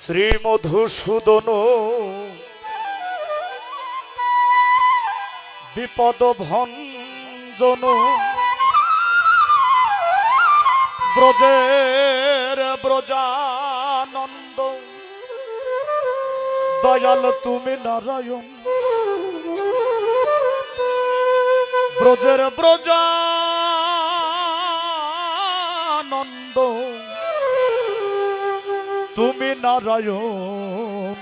শ্রী মধুসূদন বিপদ ভঞ্জন ব্রজের ব্রজানন্দ। দয়াল তুমি নারায়ণ। ব্রজের ব্রজানন্দ। তুমি নারায়ণ।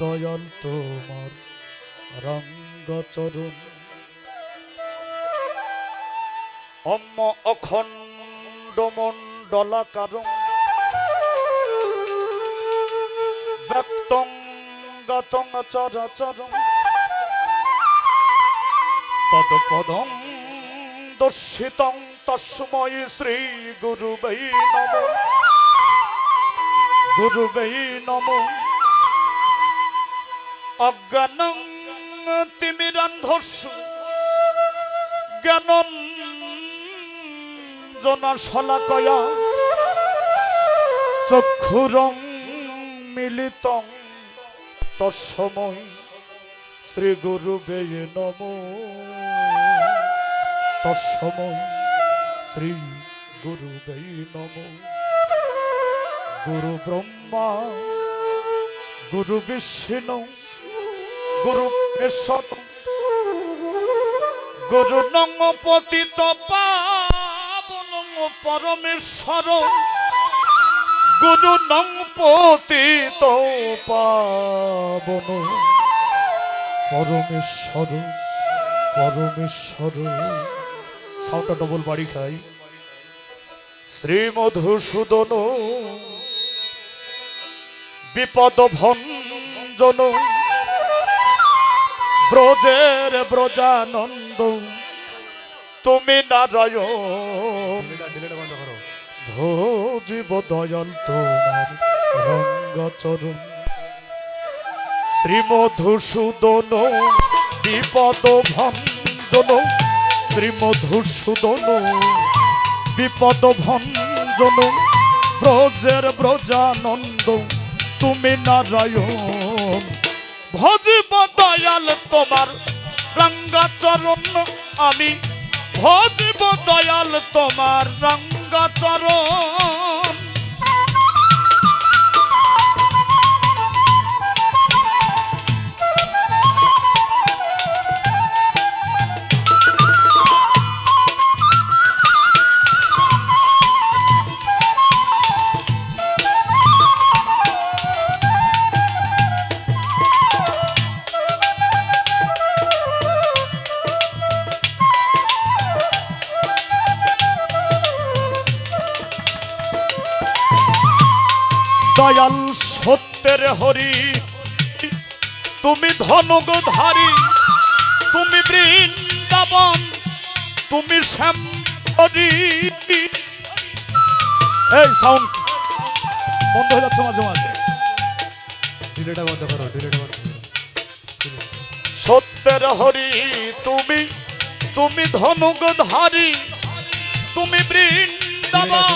দয়াল তোমার রঙ্গচরণ। অম্ম অখণ্ড মণ্ডলাকার ব্যক্তং গতং চরাচরম দর্শিতং তস্মৈ শ্রী গুরুবৈ নম। গুরুবৈ নম। অজ্ঞানং তিমিরান্ধস্য জ্ঞানম জনা শলাকয়া চক্ষুরং মিলিতং। তসময় শ্রী গুরুবে নম। তসময় শ্রী গুরুবে নম গুরু ব্রহ্মা গুরু বিষ্ণু গুরু কৃষ্ণ গুরু নং পতিত পাবন পরমেশ্বর গুরু নং পতিত পাবন পরমেশ্বর পরমেশ্বর সাউন্ডটা ডবল বাড়ি খাই। শ্রী মধুসূদন বিপদ ভঞ্জন ব্রজের ব্রজানন্দ, তুমি নারায়ণ ভোজিব দয়াল তোমার রঙ্গচরণ। শ্রী বিপদ ভঞ্জন শ্রী মধুসূদন বিপদ ভঞ্জন ব্রজের ব্রজানন্দ, তুমি নারায়ণ। ভজিব দয়াল তোমার রঙ্গাচরণ, আমি ভজিব দয়াল তোমার রঙ্গাচরণ। দয়াল সত্যের হরি। তুমি ধনগ ধারি তুমি বৃন্দাবন তুমি শ্যাম এই সাউন্ড বন্ধ হয়ে যাচ্ছে মাঝে মাঝে। ডিলেটা বন্ধ করো ডিলেটা বন্ধ সত্যের হরি তুমি তুমি ধনুক ধারি তুমি বৃন্দাবন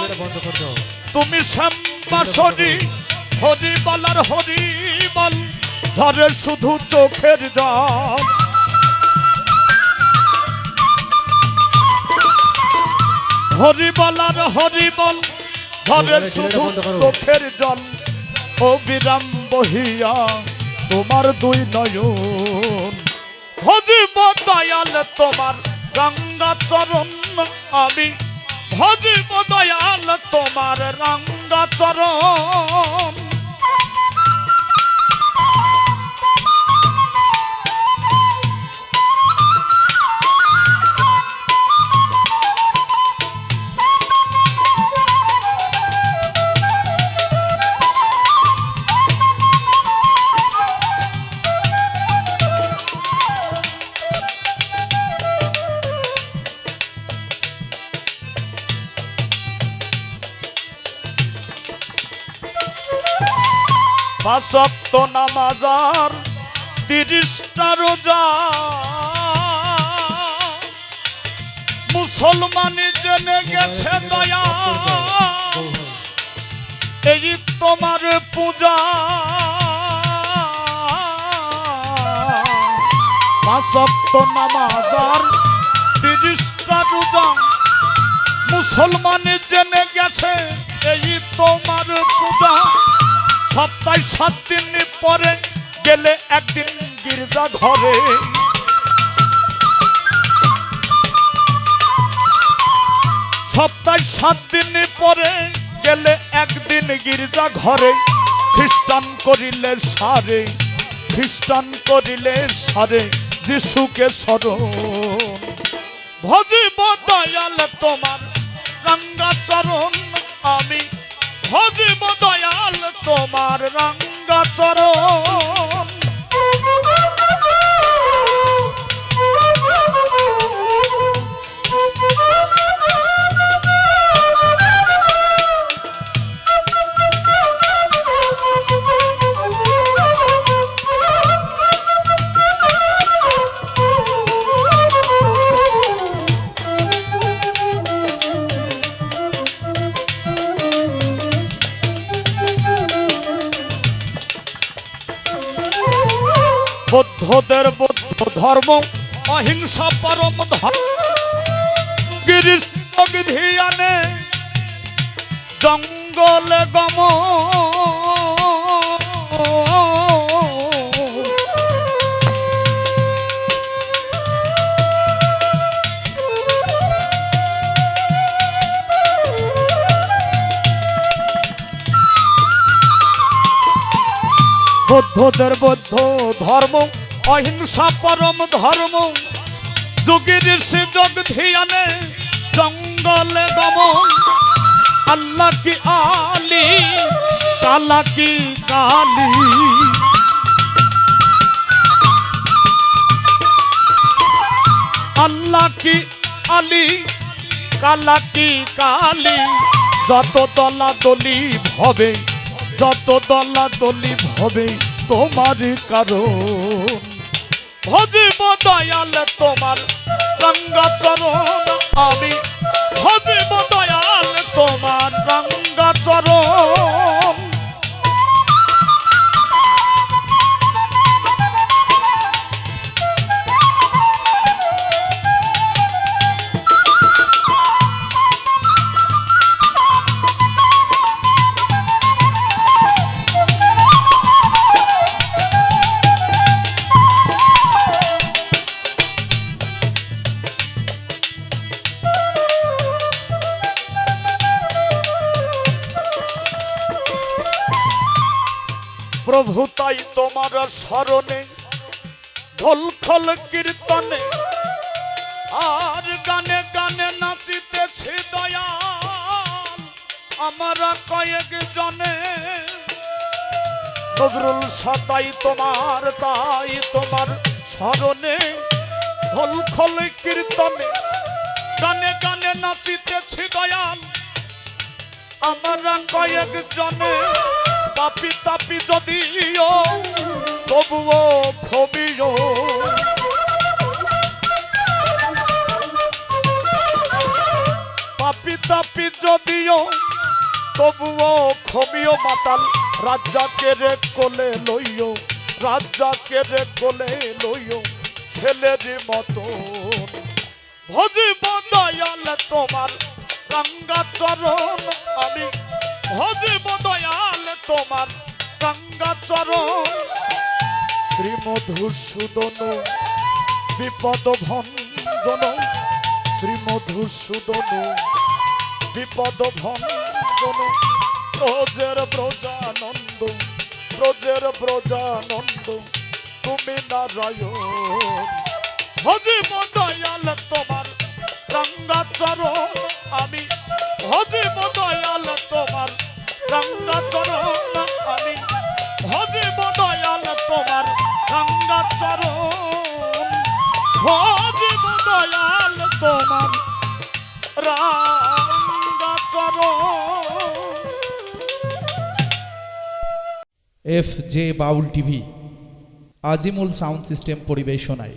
তুমি শ্যামাসরি হরি বলার হরি বল ধরে শুধু চোখের জল। হরি বলার হরি বল ধরে শুধু। চোখের জল। ও বিরাম বহিয়া তোমার দুই নয়ন। ভজিব দয়াল তোমার গঙ্গা চরণ আমি। ভজিব দয়াল তোমার রঙ্গা চরণ। পাঁচক্ত নামাজার তিরিশটা রোজা। মুসলমানি জেনে গেছে দয়া। তোমার পূজা। পাঁচক্ত নামাজ আর তিরিশটা রোজা। মুসলমান জেনে গেছে এই তোমার পূজা। সপ্তাহে সাত দিন পরে গেলে একদিন গির্জা ঘরে। সপ্তাহে সাত দিন পরে গেলে একদিন গির্জা ঘরে। খ্রিস্টান করিলে সারে, খ্রিস্টান করিলে সারে যিশুকে স্মরণ। ভজিব দয়াল তোমার রঙ্গা চরণ আমি ভজিব দয়াল তোমার রঙ্গ চরণ। বৌদ্ধদের বৌদ্ধ ধর্ম অহিংসা পরম ধর্ম। গিরিশ ধিয়ানে জঙ্গলে গম। বৌদ্ধদের বৌদ্ধ ধর্ম অহিংসা পরম ধর্ম যোগীর সে যোগ ধিয়ানে জঙ্গলে গমন। আল্লাহ কি আলি কালা কি কালি? আল্লাহ কি আলি কালা কি কালি? যত দলা দলি হবে, যত দলা দলি হবে তোমার কারণ। ভজিব দয়াল তোমার রঙ্গা চরণ আমি। ভজিব দয়াল তোমার রঙ্গা চরণ। তাই তোমার স্মরণে ঢোল খোল কীর্তনে আর গানে গানে নাচিতেছে দয়াল। আমরা কয়েক জনে। নজরুল সাতাই তোমার, তাই তোমার স্মরণে ঢোল খোল কীর্তনে গানে গানে নাচিতেছি দয়াল। আমরা কয়েক জনে। পাপি তাপি যদিও তবুও ক্ষবিও পাপি তাপি যদিও তবুও ক্ষমিও মাতাল, রাজ্জাকে রে কোলে লইও, রাজ্জাকে রে কোলে লইও, ছেলের মতন ভজিব দয়াল তোমার, রঙ্গা চরণ আমি ভজিব দয়াল তোমার রঙ্গা চরণ শ্রী মধুসূদন বিপদ ভঞ্জন শ্রী মধুসূদন বিপদ ভঞ্জন ব্রজের ব্রজানন্দ ব্রজের ব্রজানন্দ তুমি নারায়ণ। ভজিব Dayal F J Baul TV Azimul sound system পরিবেশনায়।